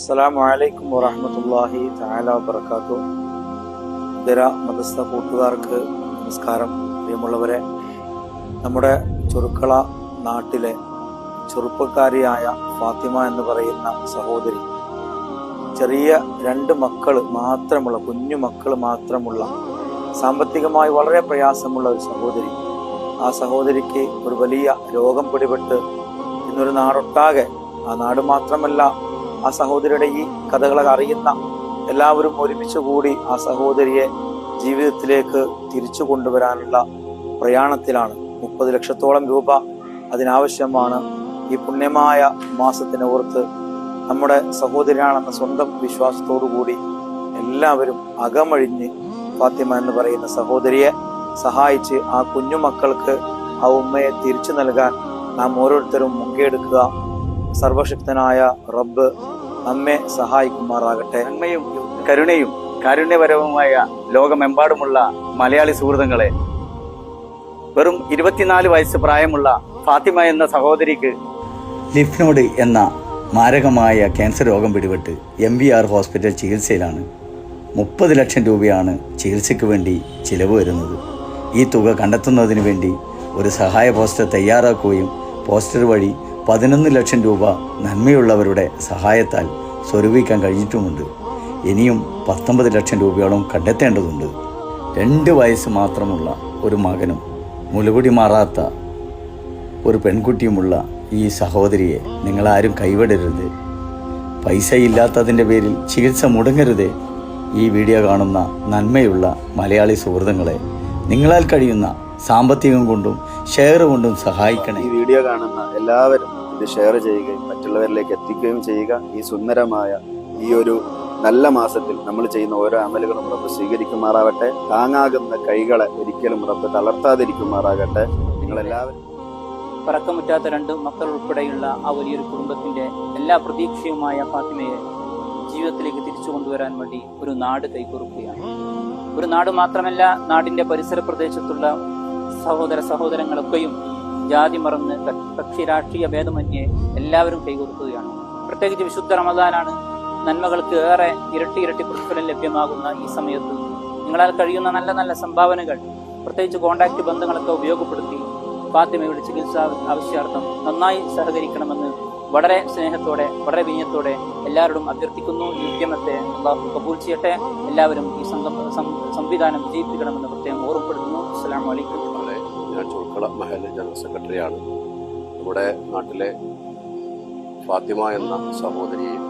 അസ്സലാമു അലൈക്കും വറഹ്മത്തുള്ളാഹി തആല വബറകാത്തു ഇതര മതസ്ഥ കൂട്ടുകാർക്ക് നമസ്കാരം. പ്രിയമുള്ളവരെ നമ്മുടെ ചെറുക്കള നാട്ടിലെ ചെറുപ്പക്കാരിയായ ഫാത്തിമ എന്ന് പറയുന്ന സഹോദരി ചെറിയ രണ്ട് മക്കൾ മാത്രമുള്ള കുഞ്ഞു മക്കൾ മാത്രമുള്ള സാമ്പത്തികമായി വളരെ പ്രയാസമുള്ള ഒരു സഹോദരി. ആ സഹോദരിക്ക് ഒരു വലിയ രോഗം പിടിപെട്ട് ഇന്നൊരു നാടൊട്ടാകെ ആ നാട് മാത്രമല്ല ആ സഹോദരിയുടെ ഈ കഥകളെ അറിയുന്ന എല്ലാവരും ഒരുമിച്ച് കൂടി ആ സഹോദരിയെ ജീവിതത്തിലേക്ക് തിരിച്ചു കൊണ്ടുവരാനുള്ള പ്രയാണത്തിലാണ്. മുപ്പത് ലക്ഷത്തോളം രൂപ അതിനാവശ്യമാണ് ഈ പുണ്യമായ മാസത്തിനെ ഓർത്ത് നമ്മുടെ സഹോദരിയാണെന്ന സ്വന്തം വിശ്വാസത്തോടു കൂടി എല്ലാവരും അകമഴിഞ്ഞ് ഫാത്തിമ എന്ന് പറയുന്ന സഹോദരിയെ സഹായിച്ച് ആ കുഞ്ഞുമക്കൾക്ക് ആ ഉമ്മയെ തിരിച്ചു നൽകാൻ നാം ഓരോരുത്തരും മുൻകൈയെടുക്കുക സർവശക്തനായ റബ്ബ് നമ്മെ സഹായിക്കുമാറാകട്ടെ. നന്മയും കരുണയും കാരുണ്യപരവുമായ ലോകമെമ്പാടുമുള്ള മലയാളി സുഹൃത്തുക്കളെ വെറും ഇരുപത്തിനാല് വയസ്സ് പ്രായമുള്ള ഫാത്തിമ എന്ന സഹോദരിക്ക് ലിഫ്നോഡ് എന്ന മാരകമായ ക്യാൻസർ രോഗം പിടിപെട്ട് എം വി ആർ ഹോസ്പിറ്റൽ ചികിത്സയിലാണ്. മുപ്പത് ലക്ഷം രൂപയാണ് ചികിത്സയ്ക്ക് വേണ്ടി ചിലവ് വരുന്നത്. ഈ തുക കണ്ടെത്തുന്നതിന് വേണ്ടി ഒരു സഹായ പോസ്റ്റർ തയ്യാറാക്കുകയും പോസ്റ്റർ വഴി പതിനൊന്ന് ലക്ഷം രൂപ നന്മയുള്ളവരുടെ സഹായത്താൽ സ്വരൂപിക്കാൻ കഴിഞ്ഞിട്ടുമുണ്ട്. ഇനിയും പത്തൊമ്പത് ലക്ഷം രൂപയോളം കണ്ടെത്തേണ്ടതുണ്ട്. രണ്ട് വയസ്സ് മാത്രമുള്ള ഒരു മകനും മുലകുടി മാറാത്ത ഒരു പെൺകുട്ടിയുമുള്ള ഈ സഹോദരിയെ നിങ്ങളാരും കൈവിടരുത്. പൈസ ഇല്ലാത്തതിന്റെ പേരിൽ ചികിത്സ മുടങ്ങരുത്. ഈ വീഡിയോ കാണുന്ന നന്മയുള്ള മലയാളി സുഹൃത്തുക്കളെ നിങ്ങളാൽ കഴിയുന്ന സാമ്പത്തികം കൊണ്ടും ഷെയർ കൊണ്ടും സഹായിക്കണേ. ഈ വീഡിയോ കാണുന്ന എല്ലാവരും ഇത് ഷെയർ ചെയ്യുകയും മറ്റുള്ളവരിലേക്ക് എത്തിക്കുകയും ചെയ്യുക. ഈ സുന്ദരമായ ഈ ഒരു നല്ല മാസത്തിൽ നമ്മൾ ചെയ്യുന്ന ഓരോ അമലുകളും റബ്ബ് സ്വീകരിക്കുമാറാവട്ടെ താങ്ങാകുന്ന കൈകളെ ഒരിക്കലും റബ്ബ് തളർത്താതിരിക്കുമാറാകട്ടെ. നിങ്ങളെല്ലാവരും പറക്കമുറ്റാത്ത രണ്ട് മക്കൾ ഉൾപ്പെടെയുള്ള ആ വലിയൊരു കുടുംബത്തിന്റെ എല്ലാ പ്രതീക്ഷയുമായ ഫാത്തിമയെ ജീവിതത്തിലേക്ക് തിരിച്ചു കൊണ്ടുവരാൻ വേണ്ടി ഒരു നാട് കൈക്കുറുക്കുകയാണ്. ഒരു നാട് മാത്രമല്ല നാടിന്റെ പരിസര പ്രദേശത്തുള്ള സഹോദര സഹോദരങ്ങളൊക്കെയും ജാതി മറന്ന് കക്ഷി രാഷ്ട്രീയ ഭേദമന്യേ എല്ലാവരും കൈകൊടുക്കുകയാണ്. പ്രത്യേകിച്ച് വിശുദ്ധ റമദാനാണ് നന്മകൾക്ക് ഏറെ ഇരട്ടി ഇരട്ടി പ്രതിഫലം ലഭ്യമാകുന്ന ഈ സമയത്ത്. നിങ്ങളാൽ കഴിയുന്ന നല്ല നല്ല സംഭാവനകൾ പ്രത്യേകിച്ച് കോണ്ടാക്ട് ബന്ധങ്ങളൊക്കെ ഉപയോഗപ്പെടുത്തി ഫാത്തിമയുടെ ചികിത്സ ആവശ്യാർത്ഥം നന്നായി സഹകരിക്കണമെന്ന് വളരെ സ്നേഹത്തോടെ വളരെ വിനയത്തോടെ എല്ലാവരോടും അഭ്യർത്ഥിക്കുന്നു. ഈ ഉദ്യമത്തെ കബൂൽ ചെയ്യട്ടെ. എല്ലാവരും ഈ സംഘം സംവിധാനം വിജയിപ്പിക്കണമെന്ന് പ്രത്യേകം ഓർമ്മപ്പെടുത്തുന്നു. നമ്മളെ ഞാൻ ചുൾക്കള മഹൽ ജനറൽ സെക്രട്ടറിയാണ്. നമ്മുടെ നാട്ടിലെ ഫാത്തിമ എന്ന സഹോദരിയെയും